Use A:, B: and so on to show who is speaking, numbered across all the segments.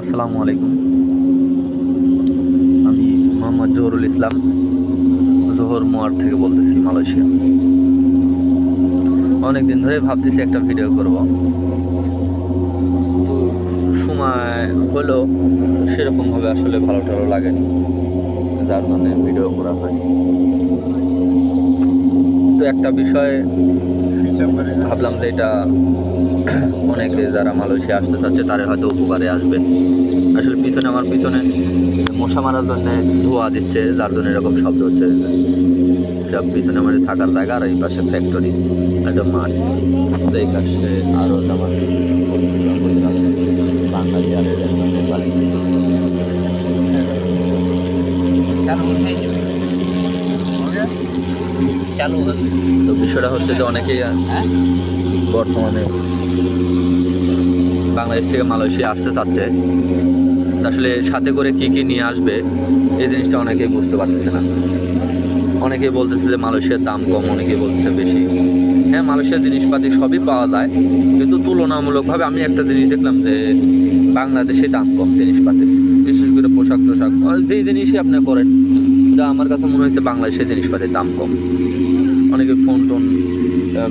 A: আসসালামু আলাইকুম। আমি মোহাম্মদ জহরুল ইসলাম, জোহর মোয়ার থেকে বলতেছি মালয়েশিয়া। অনেক দিন ধরে ভাবতেছি একটা ভিডিও করব। তো সময় হলো, সেরকমভাবে আসলে ভালো টালো লাগেনি, যার জন্য ভিডিও করা হয় তো একটা বিষয় ভাবলাম যে এটা অনেকে যারা মালয়েশিয়া আসতে চাচ্ছে, তারা হয়তো উপকারে আসবে। আসলে পিছনে আমার পিছনে মশা মারার জন্য ধোয়া দিচ্ছে, যার জন্য এরকম শব্দ হচ্ছে। এটা পিছনে আমাদের থাকার জায়গা আর এই পাশে ফ্যাক্টরি একটা মাঠ। এই পাশে আরও আমার বাঙালি আর।
B: চালু হবে
A: তো বিষয়টা হচ্ছে যে অনেকেই
B: হ্যাঁ?
A: বর্তমানে বাংলাদেশ থেকে মালয়েশিয়া আসতে চাচ্ছে। আসলে সাথে করে কি কি নিয়ে আসবে এই জিনিসটা অনেকেই বুঝতে পারতেছে না। অনেকেই বলতেছে যে মালয়েশিয়ার দাম কম অনেকেই বলতেছে বেশি। হ্যাঁ মালয়েশিয়ার জিনিসপাতি সবই পাওয়া যায় কিন্তু তুলনামূলকভাবে আমি একটা জিনিস দেখলাম যে বাংলাদেশে দাম কম জিনিসপাতি বিশেষ করে পোশাক টোশাক আর যেই জিনিসই আপনি করেন। যা আমার কাছে মনে হচ্ছে বাংলাদেশের জিনিসপাতির দাম কম। অনেকে ফোন টোন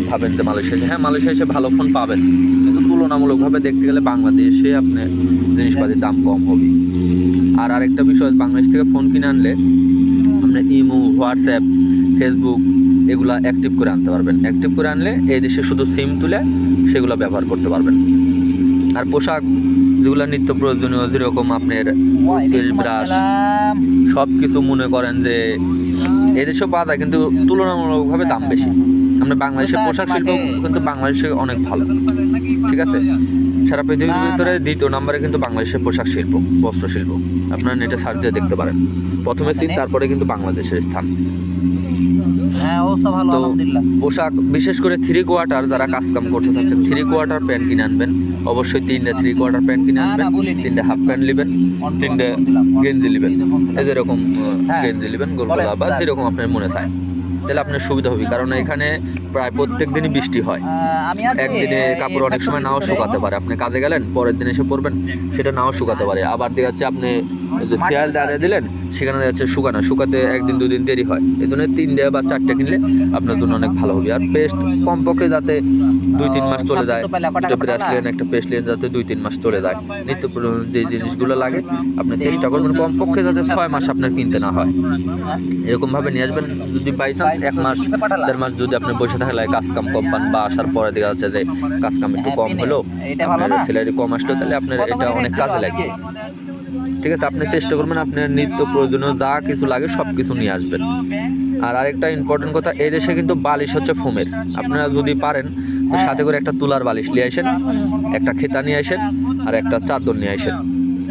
A: ভাবেন যে মালয়েশিয়া হ্যাঁ মালয়েশিয়া এসে ভালো ফোন পাবেন। কিন্তু তুলনামূলকভাবে দেখতে গেলে বাংলাদেশে আপনি জিনিসপাতির দাম কম হবে। আর আরেকটা বিষয়, বাংলাদেশ থেকে ফোন কিনে আনলে আপনি ইমো, হোয়াটসঅ্যাপ, ফেসবুক এগুলা অ্যাক্টিভ করে আনতে পারবেন। অ্যাক্টিভ করে আনলে এই দেশে শুধু সিম তুলে সেগুলো ব্যবহার করতে পারবেন। আর পোশাক যেগুলো নিত্য প্রয়োজনীয় যেরকম আপনার তেল ব্রাশ সব কিছু মনে করেন যে এদেশেও পাওয়া যায় কিন্তু তুলনামূলকভাবে দাম বেশি। আমরা বাংলাদেশের পোশাক শিল্প কিন্তু বাংলাদেশে অনেক ভালো। ঠিক আছে? সারা পৃথিবীর। ভিতরে দ্বিতীয় নম্বরে কিন্তু বাংলাদেশের পোশাক শিল্প বস্ত্র শিল্প। আপনারা নেটে সার্চ দিয়ে দেখতে পারেন। প্রথমে চীন তারপরে কিন্তু বাংলাদেশের স্থান।
B: অবস্থা ভালো আলহামদুলিল্লাহ।
A: পোশাক বিশেষ করে থ্রি কোয়ার্টার যারা কাজ কাম করতে চাচ্ছেন থ্রি কোয়ার্টার প্যান্ট কিনে আনবেন। অবশ্যই তিনটে থ্রি কোয়ার্টার প্যান্ট কিনে আনবেন। তিনটে হাফ প্যান্ট নেবেন তিনটে গেঞ্জি নেবেন। এই যেরকম
B: হ্যাঁ।
A: গেঞ্জি নেবেন গোলগোলা বা যেরকম আপনার মনে চায়। তাহলে আপনার সুবিধা হবে কারণ এখানে প্রায় প্রত্যেক দিনই বৃষ্টি হয়। একদিনে কাপড় অনেক সময় নাও শুকাতে পারে। আপনি কাজে গেলেন পরের দিন এসে পরবেন সেটা নাও শুকাতে পারে। আবার দেখা যাচ্ছে আপনি ফেয়াল দাঁড়িয়ে দিলেন সেখানে যাচ্ছে শুকানো। শুকাতে একদিন দুদিন দেরি হয়। এই জন্য তিনটে বা চারটে কিনলে আপনার জন্য অনেক ভালো হবে। আর পেস্ট কমপক্ষে যাতে দুই তিন মাস চলে যায়
B: সবকিছু পেলে কটা
A: দুটো
B: কটা
A: ব্রাশ
B: না?
A: একটা পেস্ট লেন যাতে দুই তিন মাস চলে যায়। নিত্য যে জিনিসগুলো লাগে আপনি চেষ্টা করবেন কমপক্ষে যাতে ছয় মাস আপনার কিনতে না হয়। এরকম ভাবে নিয়ে আসবেন যদি বাই চান্স এক মাস দেড় মাস যদি আপনি বসে থাকলে কাজ কাম কম পান বা আসার পরে দেখা যাচ্ছে যে কাজ কাম একটু কম হলো আপনার স্যালারি কম আসলো তাহলে আপনার এটা অনেক কাজে লাগবে ঠিক আছে আপনি চেষ্টা করবেন আপনার নিত্য প্রয়োজনীয় যা কিছু লাগে সব কিছু নিয়ে আসবেন। আর আরেকটা ইম্পর্টেন্ট কথা এই দেশে কিন্তু বালিশ হচ্ছে ফোমের। আপনারা যদি পারেন তো সাথে করে একটা তুলার বালিশ নিয়ে আসেন একটা খেতা নিয়ে আসেন আর একটা চাদর নিয়ে আসেন।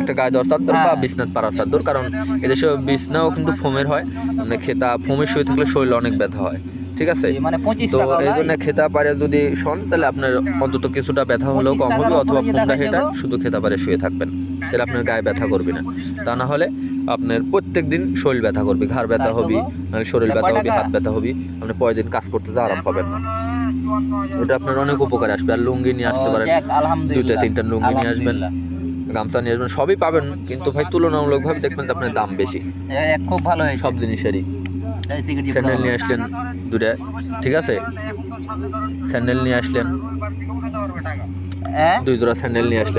A: একটা গায়ে দেওয়ার চাদর বা বিছনাথ পাড়ার চাদর কারণ এদেশে বিছনাও কিন্তু ফোমের হয়। মানে খেতা ফোমে শুয়ে থাকলে শরীরে অনেক ব্যথা হয়। ঠিক আছে?
B: মানে
A: তো এই জন্য খেতা পারে যদি শোন তাহলে আপনার অন্তত কিছুটা ব্যথা হলেও কম হবে অথবা ফোনটা হেঁটে শুধু খেতা পারে শুয়ে থাকবেন। তাহলে আপনার গায়ে ব্যথা করবে না। তা না হলে আপনার প্রত্যেক দিন শরীর ব্যথা করবে ঘাড় ব্যথা হবে নাহলে শরীর ব্যথা হবে হাত ব্যথা হবে আপনি পরের দিন কাজ করতে যা আরাম পাবেন না। ওটা আপনার অনেক উপকার আসবে আর লুঙ্গি নিয়ে আসতে পারেন দুইটা তিনটা লুঙ্গি নিয়ে আসবেন। গামছা নিয়ে আসবেন সবই পাবেন কিন্তু ভাই তুলনামূলকভাবে দেখবেন যে আপনার দাম বেশি।
B: খুব ভালো
A: সব জিনিসেরই। স্যান্ডেল নিয়ে আসলেন দুটা ঠিক আছে? স্যান্ডেল নিয়ে আসলেন। দুই জোড়া স্যান্ডেল নিয়ে আসলেন।